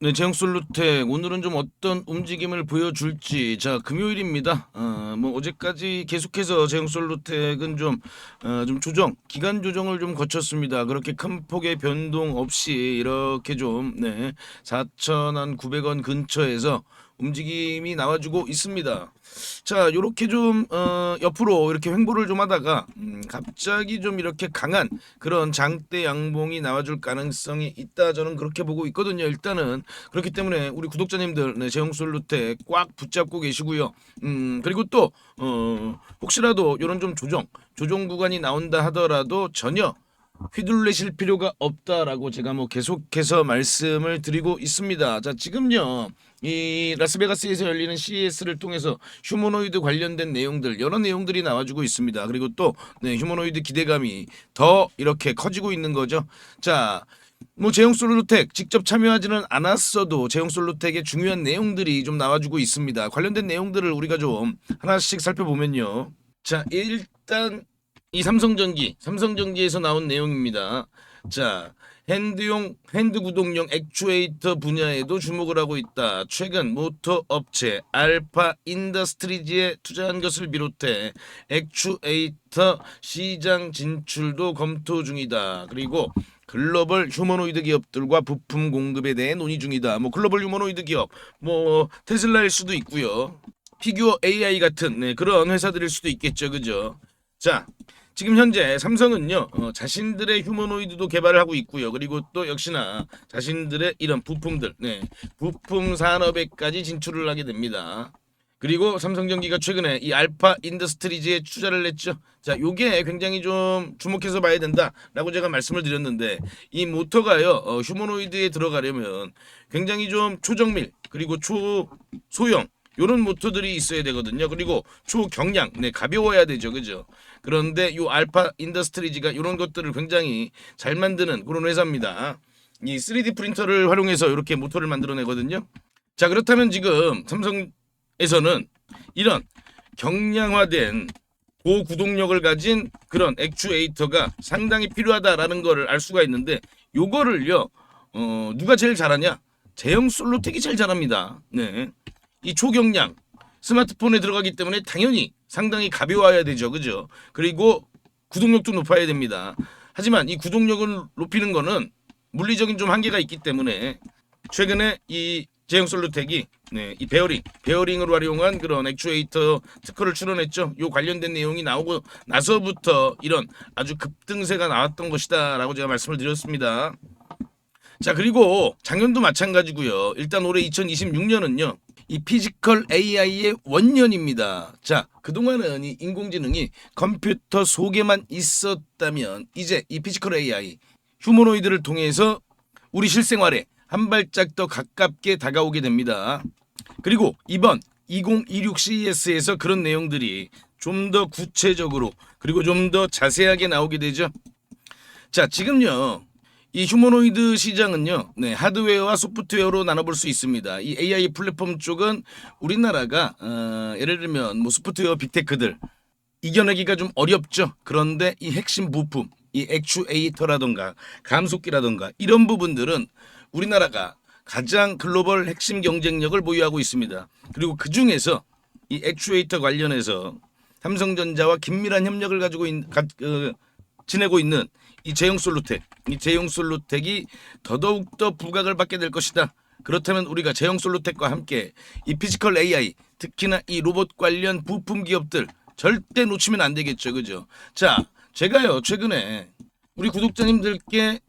네, 제형솔루텍 오늘은 좀 어떤 움직임을 보여줄지 자 금요일입니다. 어, 뭐 어제까지 계속해서 제형솔루텍은 좀, 어, 좀 조정 기간 조정을 좀 거쳤습니다. 그렇게 큰 폭의 변동 없이 이렇게 좀 네, 4,900원 근처에서 움직임이 나와주고 있습니다. 자, 요렇게 좀 어, 옆으로 이렇게 횡보를 좀 하다가 음, 갑자기 좀 이렇게 강한 그런 장대 양봉이 나와줄 가능성이 있다 저는 그렇게 보고 있거든요. 일단은 그렇기 때문에 우리 구독자님들 네, 제형솔루텍 꽉 붙잡고 계시고요. 음, 그리고 또 어, 혹시라도 이런 좀 조정 조정 구간이 나온다 하더라도 전혀 휘둘리실 필요가 없다라고 제가 뭐 계속해서 말씀을 드리고 있습니다. 자, 지금요. 이 라스베가스에서 열리는 CES를 통해서 휴머노이드 관련된 내용들 여러 내용들이 나와주고 있습니다. 그리고 또 네, 휴머노이드 기대감이 더 이렇게 커지고 있는 거죠. 자, 뭐 제형 솔루텍 직접 참여하지는 않았어도 제형 솔루텍의 중요한 내용들이 좀 나와주고 있습니다. 관련된 내용들을 우리가 좀 하나씩 살펴보면요. 자, 일단 이 삼성전기, 삼성전기에서 나온 내용입니다. 자, 핸드용 핸드 구동용 액추에이터 분야에도 주목을 하고 있다. 최근 모터 업체 알파 인더스트리즈에 투자한 것을 비롯해 액추에이터 시장 진출도 검토 중이다. 그리고 글로벌 휴머노이드 기업들과 부품 공급에 대해 논의 중이다. 뭐 글로벌 휴머노이드 기업, 뭐 테슬라일 수도 있고요. 피규어 AI 같은 네, 그런 회사들일 수도 있겠죠, 그죠? 자, 지금 현재 삼성은요 어, 자신들의 휴머노이드도 개발을 하고 있고요. 그리고 또 역시나 자신들의 이런 부품들, 네, 부품 산업에까지 진출을 하게 됩니다. 그리고 삼성전기가 최근에 이 알파 인더스트리즈에 투자를 했죠. 자, 요게 굉장히 좀 주목해서 봐야 된다라고 제가 말씀을 드렸는데 이 모터가요 어, 휴머노이드에 들어가려면 굉장히 좀 초정밀 그리고 초소형 요런 모터들이 있어야 되거든요. 그리고 초경량, 네 가벼워야 되죠, 그죠? 그런데 요 알파 인더스트리즈가 이런 것들을 굉장히 잘 만드는 그런 회사입니다. 이 3D 프린터를 활용해서 이렇게 모터를 만들어내거든요. 자 그렇다면 지금 삼성에서는 이런 경량화된 고구동력을 가진 그런 액추에이터가 상당히 필요하다라는 거를 알 수가 있는데 요거를요 어, 누가 제일 잘하냐? 제형 솔로텍이 제일 잘합니다. 네. 이 초경량 스마트폰에 들어가기 때문에 당연히 상당히 가벼워야 되죠. 그죠? 그리고 구동력도 높아야 됩니다. 하지만 이 구동력을 높이는 거는 물리적인 좀 한계가 있기 때문에 최근에 이 제형 솔루텍이 네, 이 베어링, 베어링을 활용한 그런 액추에이터 특허를 출원했죠. 요 관련된 내용이 나오고 나서부터 이런 아주 급등세가 나왔던 것이다라고 제가 말씀을 드렸습니다. 자, 그리고 작년도 마찬가지고요. 일단 올해 2026년은요. 이 피지컬 AI의 원년입니다. 자, 그동안은 이 인공지능이 컴퓨터 속에만 있었다면 이제 이 피지컬 AI 휴머노이드를 통해서 우리 실생활에 한 발짝 더 가깝게 다가오게 됩니다. 그리고 이번 2026 CES에서 그런 내용들이 좀 더 구체적으로 그리고 좀 더 자세하게 나오게 되죠. 자, 지금요. 이 휴머노이드 시장은요, 네, 하드웨어와 소프트웨어로 나눠볼 수 있습니다. 이 AI 플랫폼 쪽은 우리나라가 어, 예를 들면 뭐 소프트웨어 빅테크들 이겨내기가 좀 어렵죠. 그런데 이 핵심 부품, 이 액추에이터라던가 감속기라던가 이런 부분들은 우리나라가 가장 글로벌 핵심 경쟁력을 보유하고 있습니다. 그리고 그 중에서 이 액추에이터 관련해서 삼성전자와 긴밀한 협력을 가지고 있, 가, 어, 지내고 있는 이 제형 솔루텍, 이 제형 솔루텍이 더더욱 더 부각을 받게 될 것이다. 그렇다면 우리가 제형 솔루텍과 함께 이 피지컬 AI, 특히나 이 로봇 관련 부품 기업들 절대 놓치면 안 되겠죠, 그죠? 자, 제가요 최근에 우리 구독자님들께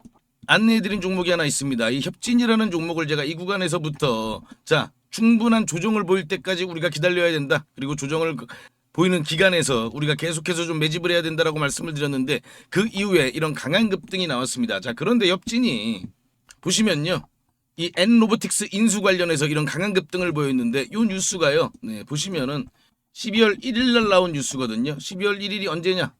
안내해드린 종목이 하나 있습니다. 이 협진이라는 종목을 제가 이 구간에서부터 자 충분한 조정을 보일 때까지 우리가 기다려야 된다. 그리고 조정을 그- 보이는 기간에서 우리가 계속해서 좀 매집을 해야 된다라고 말씀을 드렸는데 그 이후에 이런 강한 급등이 나왔습니다. 자 그런데 엽진이 보시면요. 이 N로보틱스 인수 관련해서 이런 강한 급등을 보였는데 이 뉴스가요. 네, 보시면은 12월 1일 날 나온 뉴스거든요. 12월 1일이 언제냐?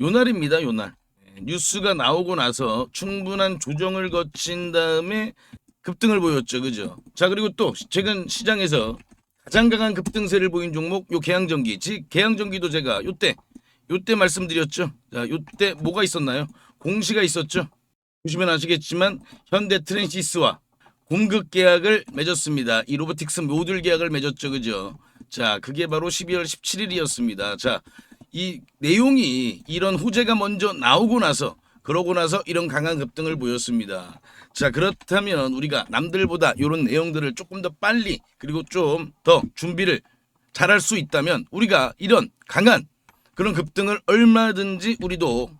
요 날입니다. 요 날. 네, 뉴스가 나오고 나서 충분한 조정을 거친 다음에 급등을 보였죠. 그죠? 자, 그리고 또 최근 시장에서 가장 강한 급등세를 보인 종목 요 계양전기. 즉 계양전기도 제가 요때 요때 말씀드렸죠. 자, 요때 뭐가 있었나요? 공시가 있었죠. 보시면 아시겠지만 현대 트랜시스와 공급 계약을 맺었습니다. 이 로보틱스 모듈 계약을 맺었죠, 그죠? 자, 그게 바로 12월 17일이었습니다. 자, 이 내용이 이런 호재가 먼저 나오고 나서 그러고 나서 이런 강한 급등을 보였습니다. 자, 그렇다면 우리가 남들보다 이런 내용들을 조금 더 빨리 그리고 좀 더 준비를 잘할 수 있다면 우리가 이런 강한 그런 급등을 얼마든지 우리도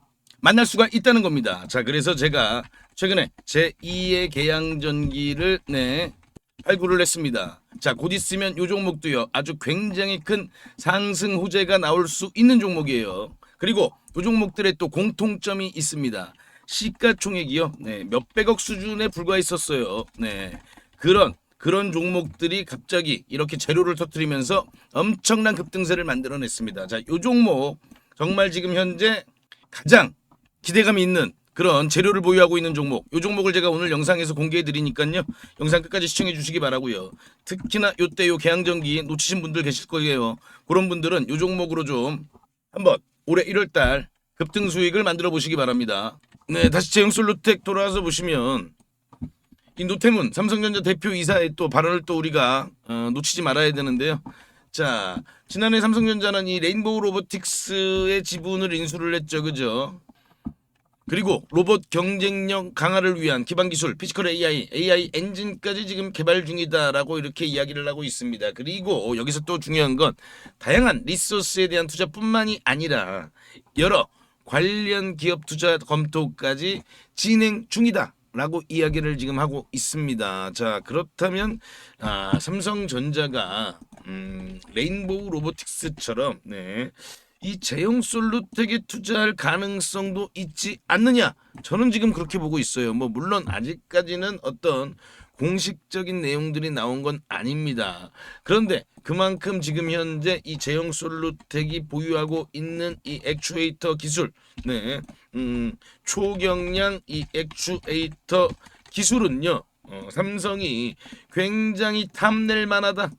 만날 수가 있다는 겁니다. 자, 그래서 제가 최근에 제 2의 개양전기를 네 발굴을 했습니다. 자, 곧 있으면 이 종목도요. 아주 굉장히 큰 상승 호재가 나올 수 있는 종목이에요. 그리고 이 종목들의 또 공통점이 있습니다. 시가총액이요. 네, 몇백억 수준에 불과했었어요. 네. 그런 그런 종목들이 갑자기 이렇게 재료를 터뜨리면서 엄청난 급등세를 만들어냈습니다. 자, 이 종목 정말 지금 현재 가장 기대감이 있는 그런 재료를 보유하고 있는 종목. 이 종목을 제가 오늘 영상에서 공개해 드리니까요. 영상 끝까지 시청해 주시기 바라고요. 특히나 요때 요 개항전기 놓치신 분들 계실 거예요. 그런 분들은 이 종목으로 좀 한번 올해 1월 달 급등 수익을 만들어 보시기 바랍니다. 네, 다시 제형솔루텍 돌아와서 보시면 이 노태문 삼성전자 대표 이사의 또 발언을 또 우리가 어, 놓치지 말아야 되는데요. 자, 지난해 삼성전자는 이 레인보우 로보틱스의 지분을 인수를 했죠, 그죠? 그리고 로봇 경쟁력 강화를 위한 기반 기술 피지컬 AI, AI 엔진까지 지금 개발 중이다라고 이렇게 이야기를 하고 있습니다. 그리고 여기서 또 중요한 건 다양한 리소스에 대한 투자뿐만이 아니라 여러 관련 기업 투자 검토까지 진행 중이다. 라고 이야기를 지금 하고 있습니다. 자 그렇다면 아, 삼성전자가 음, 레인보우 로보틱스처럼 네, 이 제형 솔루텍에 투자할 가능성도 있지 않느냐? 저는 지금 그렇게 보고 있어요. 뭐 물론 아직까지는 어떤 공식적인 내용들이 나온 건 아닙니다. 그런데 그만큼 지금 현재 이 제형 솔루텍이 보유하고 있는 이 액추에이터 기술, 네, 음, 초경량 이 액추에이터 기술은요, 어, 삼성이 굉장히 탐낼 만하다.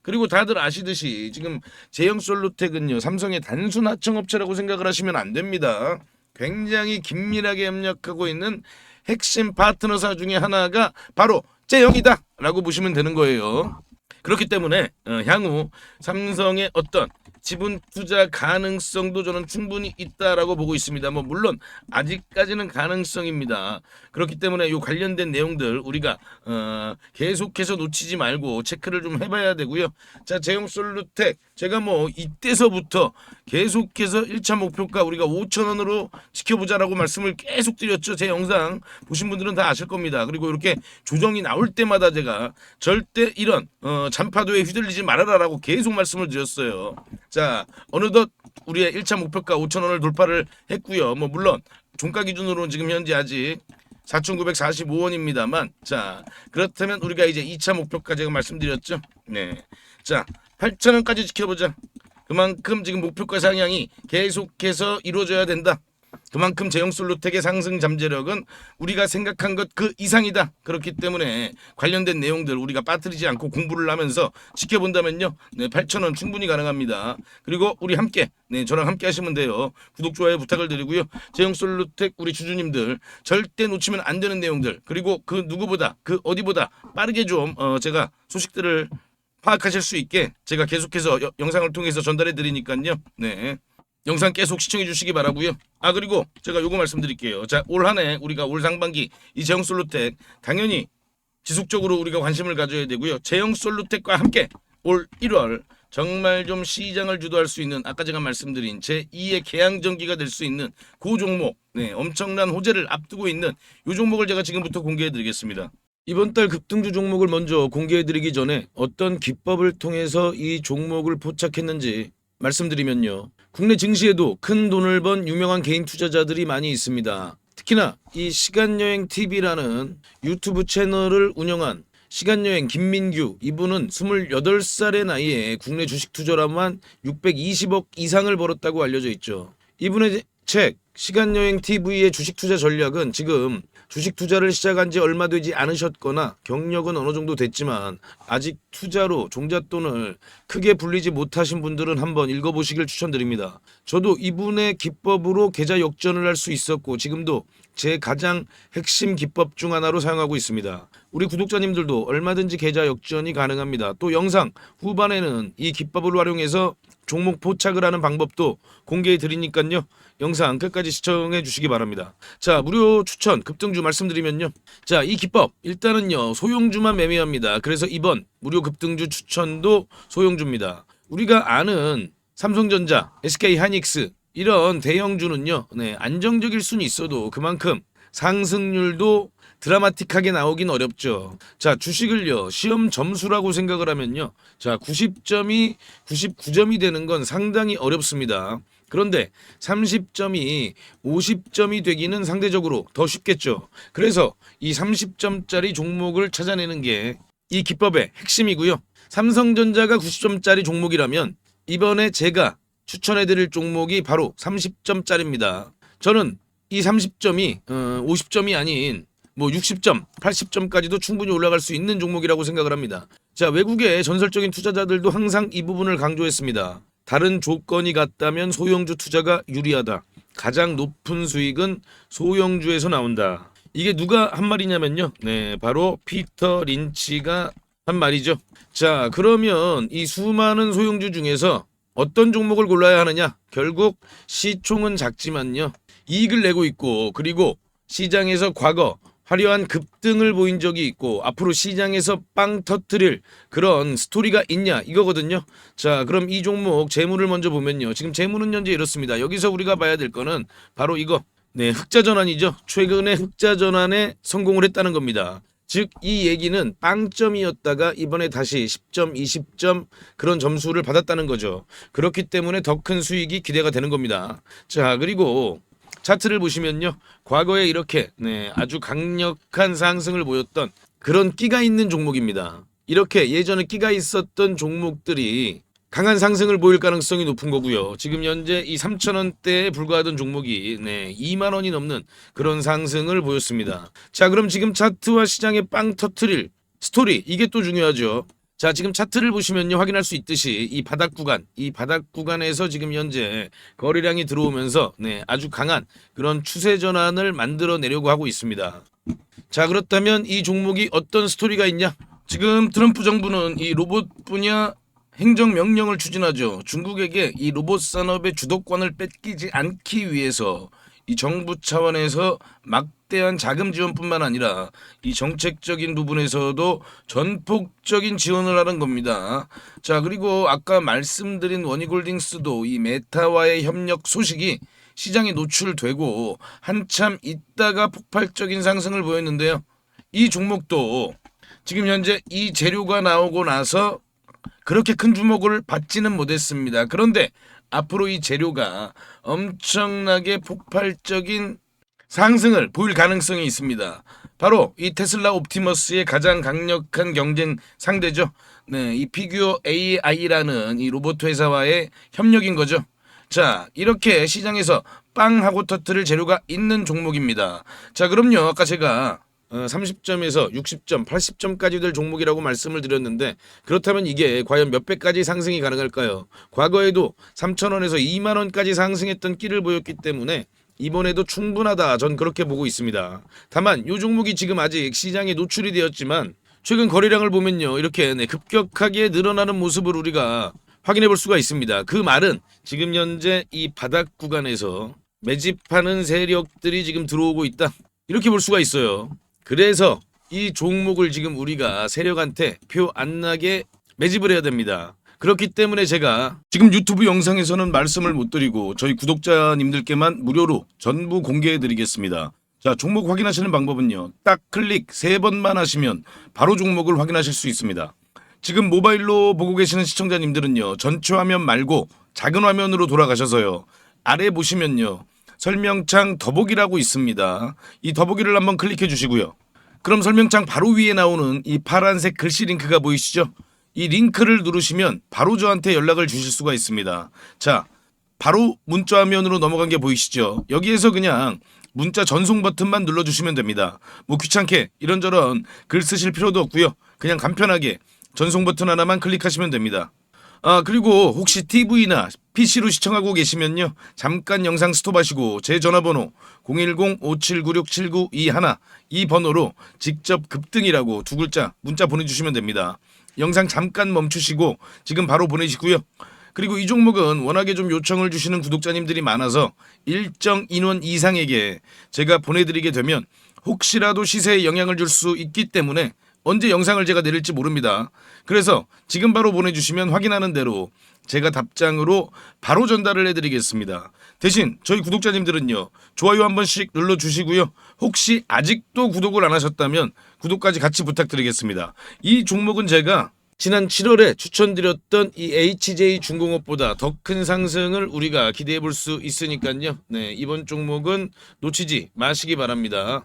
그리고 다들 아시듯이 지금 제형 솔루텍은요 삼성의 단순 하청업체라고 생각을 하시면 안 됩니다. 굉장히 긴밀하게 협력하고 있는 핵심 파트너사 중에 하나가 바로 제형이다 라고 보시면 되는 거예요. 그렇기 때문에 어, 향후 삼성의 어떤 지분 투자 가능성도 저는 충분히 있다라고 보고 있습니다. 뭐 물론 아직까지는 가능성입니다. 그렇기 때문에 이 관련된 내용들 우리가 어, 계속해서 놓치지 말고 체크를 좀 해봐야 되고요. 자 제형 솔루텍 제가 뭐 이때서부터 계속해서 1차 목표가 우리가 5천 원으로 지켜보자라고 말씀을 계속 드렸죠. 제 영상 보신 분들은 다 아실 겁니다. 그리고 이렇게 조정이 나올 때마다 제가 절대 이런 어, 잔파도에 휘둘리지 말아라라고 계속 말씀을 드렸어요. 자 어느덧 우리의 1차 목표가 5천 원을 돌파를 했고요. 뭐 물론 종가 기준으로는 지금 현재 아직 4,945원입니다만 자 그렇다면 우리가 이제 2차 목표까지 제가 말씀드렸죠. 네. 자 8,000원까지 지켜보자. 그만큼 지금 목표가 상향이 계속해서 이루어져야 된다. 그만큼 제형 솔루텍의 상승 잠재력은 우리가 생각한 것 그 이상이다. 그렇기 때문에 관련된 내용들 우리가 빠뜨리지 않고 공부를 하면서 지켜본다면요. 네, 8,000원 충분히 가능합니다. 그리고 우리 함께 네, 저랑 함께 하시면 돼요. 구독 좋아요 부탁을 드리고요. 제형 솔루텍 우리 주주님들 절대 놓치면 안 되는 내용들 그리고 그 누구보다 그 어디보다 빠르게 좀 어, 제가 소식들을 파악하실 수 있게 제가 계속해서 여- 영상을 통해서 전달해 드리니까요. 네. 영상 계속 시청해 주시기 바라고요. 아 그리고 제가 요거 말씀드릴게요. 자, 올 한 해 우리가 올 상반기 이 제형 솔루텍 당연히 지속적으로 우리가 관심을 가져야 되고요. 제형 솔루텍과 함께 올 1월 정말 좀 시장을 주도할 수 있는 아까 제가 말씀드린 제 2의 개항전기가 될 수 있는 그 종목, 네, 엄청난 호재를 앞두고 있는 이 종목을 제가 지금부터 공개해 드리겠습니다. 이번 달 급등주 종목을 먼저 공개해 드리기 전에 어떤 기법을 통해서 이 종목을 포착했는지 말씀드리면요. 국내 증시에도 큰 돈을 번 유명한 개인 투자자들이 많이 있습니다. 특히나 이 시간여행 TV라는 유튜브 채널을 운영한 시간여행 김민규 이분은 28살의 나이에 국내 주식 투자로만 620억 이상을 벌었다고 알려져 있죠. 이분의 책 시간여행 TV의 주식 투자 전략은 지금 주식 투자를 시작한 지 얼마 되지 않으셨거나 경력은 어느 정도 됐지만 아직 투자로 종잣돈을 크게 불리지 못하신 분들은 한번 읽어보시길 추천드립니다. 저도 이분의 기법으로 계좌 역전을 할 수 있었고 지금도 제 가장 핵심 기법 중 하나로 사용하고 있습니다. 우리 구독자님들도 얼마든지 계좌 역전이 가능합니다. 또 영상 후반에는 이 기법을 활용해서 종목 포착을 하는 방법도 공개해 드리니까요. 영상 끝까지 시청해 주시기 바랍니다. 자, 무료 추천 급등주 말씀드리면요. 자, 이 기법 일단은요. 소형주만 매매합니다. 그래서 이번 무료 급등주 추천도 소형주입니다. 우리가 아는 삼성전자, SK 하이닉스 이런 대형주는요. 네, 안정적일 수는 있어도 그만큼 상승률도 드라마틱하게 나오긴 어렵죠. 자, 주식을요, 시험 점수라고 생각을 하면요. 자, 90점이 99점이 되는 건 상당히 어렵습니다. 그런데 30점이 50점이 되기는 상대적으로 더 쉽겠죠. 그래서 이 30점짜리 종목을 찾아내는 게 이 기법의 핵심이고요. 삼성전자가 90점짜리 종목이라면 이번에 제가 추천해 드릴 종목이 바로 30점짜리입니다. 저는 이 30점이 어, 50점이 아닌 뭐 60점, 80점까지도 충분히 올라갈 수 있는 종목이라고 생각을 합니다. 자, 외국의 전설적인 투자자들도 항상 이 부분을 강조했습니다. 다른 조건이 같다면 소형주 투자가 유리하다. 가장 높은 수익은 소형주에서 나온다. 이게 누가 한 말이냐면요. 네, 바로 피터 린치가 한 말이죠. 자, 그러면 이 수많은 소형주 중에서 어떤 종목을 골라야 하느냐? 결국 시총은 작지만요. 이익을 내고 있고 그리고 시장에서 과거 화려한 급등을 보인 적이 있고 앞으로 시장에서 빵 터트릴 그런 스토리가 있냐 이거거든요. 자, 그럼 이 종목 재무를 먼저 보면요. 지금 재무는 현재 이렇습니다. 여기서 우리가 봐야 될 거는 바로 이거. 네, 흑자 전환이죠. 최근에 흑자 전환에 성공을 했다는 겁니다. 즉 이 얘기는 빵점이었다가 이번에 다시 10점, 20점 그런 점수를 받았다는 거죠. 그렇기 때문에 더 큰 수익이 기대가 되는 겁니다. 자, 그리고 차트를 보시면요. 과거에 이렇게 네, 아주 강력한 상승을 보였던 그런 끼가 있는 종목입니다. 이렇게 예전에 끼가 있었던 종목들이 강한 상승을 보일 가능성이 높은 거고요. 지금 현재 이 3,000원대에 불과하던 종목이 네, 2만 원이 넘는 그런 상승을 보였습니다. 자, 그럼 지금 차트와 시장의 빵 터트릴 스토리 이게 또 중요하죠. 자, 지금 차트를 보시면요. 확인할 수 있듯이 이 바닥 구간, 이 바닥 구간에서 지금 현재 거래량이 들어오면서 네, 아주 강한 그런 추세 전환을 만들어 내려고 하고 있습니다. 자, 그렇다면 이 종목이 어떤 스토리가 있냐? 지금 트럼프 정부는 이 로봇 분야 행정 명령을 추진하죠. 중국에게 이 로봇 산업의 주도권을 뺏기지 않기 위해서 이 정부 차원에서 막대한 자금 지원뿐만 아니라 이 정책적인 부분에서도 전폭적인 지원을 하는 겁니다. 자, 그리고 아까 말씀드린 원희골딩스도 이 메타와의 협력 소식이 시장에 노출되고 한참 있다가 폭발적인 상승을 보였는데요. 이 종목도 지금 현재 이 재료가 나오고 나서 그렇게 큰 주목을 받지는 못했습니다. 그런데 앞으로 이 재료가 엄청나게 폭발적인 상승을 보일 가능성이 있습니다. 바로 이 테슬라 옵티머스의 가장 강력한 경쟁 상대죠. 네, 이 피규어 AI라는 이 로봇 회사와의 협력인 거죠. 자, 이렇게 시장에서 빵 하고 터트릴 재료가 있는 종목입니다. 자, 그럼요. 아까 제가 어, 30점에서 60점, 80점까지 될 종목이라고 말씀을 드렸는데 그렇다면 이게 과연 몇 배까지 상승이 가능할까요? 과거에도 3,000원에서 2만 원까지 상승했던 끼를 보였기 때문에 이번에도 충분하다. 전 그렇게 보고 있습니다. 다만 이 종목이 지금 아직 시장에 노출이 되었지만 최근 거래량을 보면요. 이렇게 네, 급격하게 늘어나는 모습을 우리가 확인해 볼 수가 있습니다. 그 말은 지금 현재 이 바닥 구간에서 매집하는 세력들이 지금 들어오고 있다. 이렇게 볼 수가 있어요. 그래서 이 종목을 지금 우리가 세력한테 표 안 나게 매집을 해야 됩니다. 그렇기 때문에 제가 지금 유튜브 영상에서는 말씀을 못 드리고 저희 구독자님들께만 무료로 전부 공개해 드리겠습니다. 자, 종목 확인하시는 방법은요. 딱 클릭 세 번만 하시면 바로 종목을 확인하실 수 있습니다. 지금 모바일로 보고 계시는 시청자님들은요. 전체 화면 말고 작은 화면으로 돌아가셔서요. 아래 보시면요. 설명창 더보기라고 있습니다. 이 더보기를 한번 클릭해 주시고요. 그럼 설명창 바로 위에 나오는 이 파란색 글씨 링크가 보이시죠? 이 링크를 누르시면 바로 저한테 연락을 주실 수가 있습니다. 자, 바로 문자 화면으로 넘어간 게 보이시죠? 여기에서 그냥 문자 전송 버튼만 눌러주시면 됩니다. 뭐 귀찮게 이런저런 글 쓰실 필요도 없고요. 그냥 간편하게 전송 버튼 하나만 클릭하시면 됩니다. 아 그리고 혹시 TV나 PC로 시청하고 계시면요. 잠깐 영상 스톱하시고 제 전화번호 010-5796-7921 이 번호로 직접 급등이라고 두 글자 문자 보내주시면 됩니다. 영상 잠깐 멈추시고 지금 바로 보내시고요. 그리고 이 종목은 워낙에 좀 요청을 주시는 구독자님들이 많아서 일정 인원 이상에게 제가 보내드리게 되면 혹시라도 시세에 영향을 줄 수 있기 때문에 언제 영상을 제가 내릴지 모릅니다. 그래서 지금 바로 보내주시면 확인하는 대로 제가 답장으로 바로 전달을 해드리겠습니다. 대신 저희 구독자님들은요 좋아요 한 번씩 눌러주시고요. 혹시 아직도 구독을 안 하셨다면 구독까지 같이 부탁드리겠습니다. 이 종목은 제가 지난 7월에 추천드렸던 이 HJ 중공업보다 더 큰 상승을 우리가 기대해 볼 수 있으니까요. 네, 이번 종목은 놓치지 마시기 바랍니다.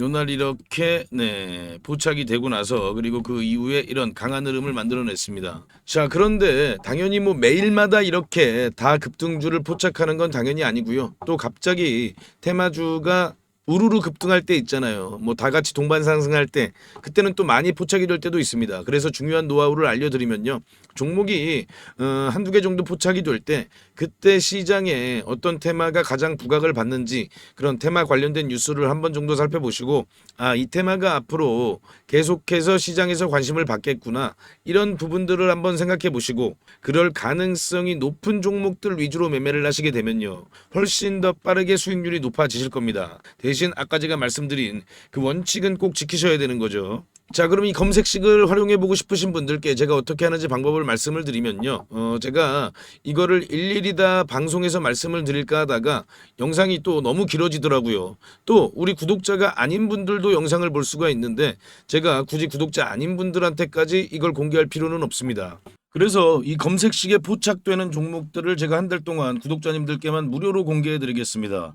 요날 이렇게 네, 포착이 되고 나서 그리고 그 이후에 이런 강한 흐름을 만들어냈습니다. 자, 그런데 당연히 뭐 매일마다 이렇게 다 급등주를 포착하는 건 당연히 아니고요. 또 갑자기 테마주가 우르르 급등할 때 있잖아요. 뭐 다 같이 동반 상승할 때 그때는 또 많이 포착이 될 때도 있습니다. 그래서 중요한 노하우를 알려드리면요. 종목이 어, 한두 개 정도 포착이 될 때 그때 시장에 어떤 테마가 가장 부각을 받는지 그런 테마 관련된 뉴스를 한 번 정도 살펴보시고 아 이 테마가 앞으로 계속해서 시장에서 관심을 받겠구나 이런 부분들을 한번 생각해 보시고 그럴 가능성이 높은 종목들 위주로 매매를 하시게 되면요 훨씬 더 빠르게 수익률이 높아지실 겁니다. 대신 아까 제가 말씀드린 그 원칙은 꼭 지키셔야 되는 거죠. 자, 그럼 이 검색식을 활용해 보고 싶으신 분들께 제가 어떻게 하는지 방법을 말씀을 드리면요. 어, 제가 이거를 일일이 다 방송에서 말씀을 드릴까 하다가 영상이 또 너무 길어지더라고요. 또 우리 구독자가 아닌 분들도 영상을 볼 수가 있는데 제가 굳이 구독자 아닌 분들한테까지 이걸 공개할 필요는 없습니다. 그래서 이 검색식에 포착되는 종목들을 제가 한 달 동안 구독자님들께만 무료로 공개해 드리겠습니다.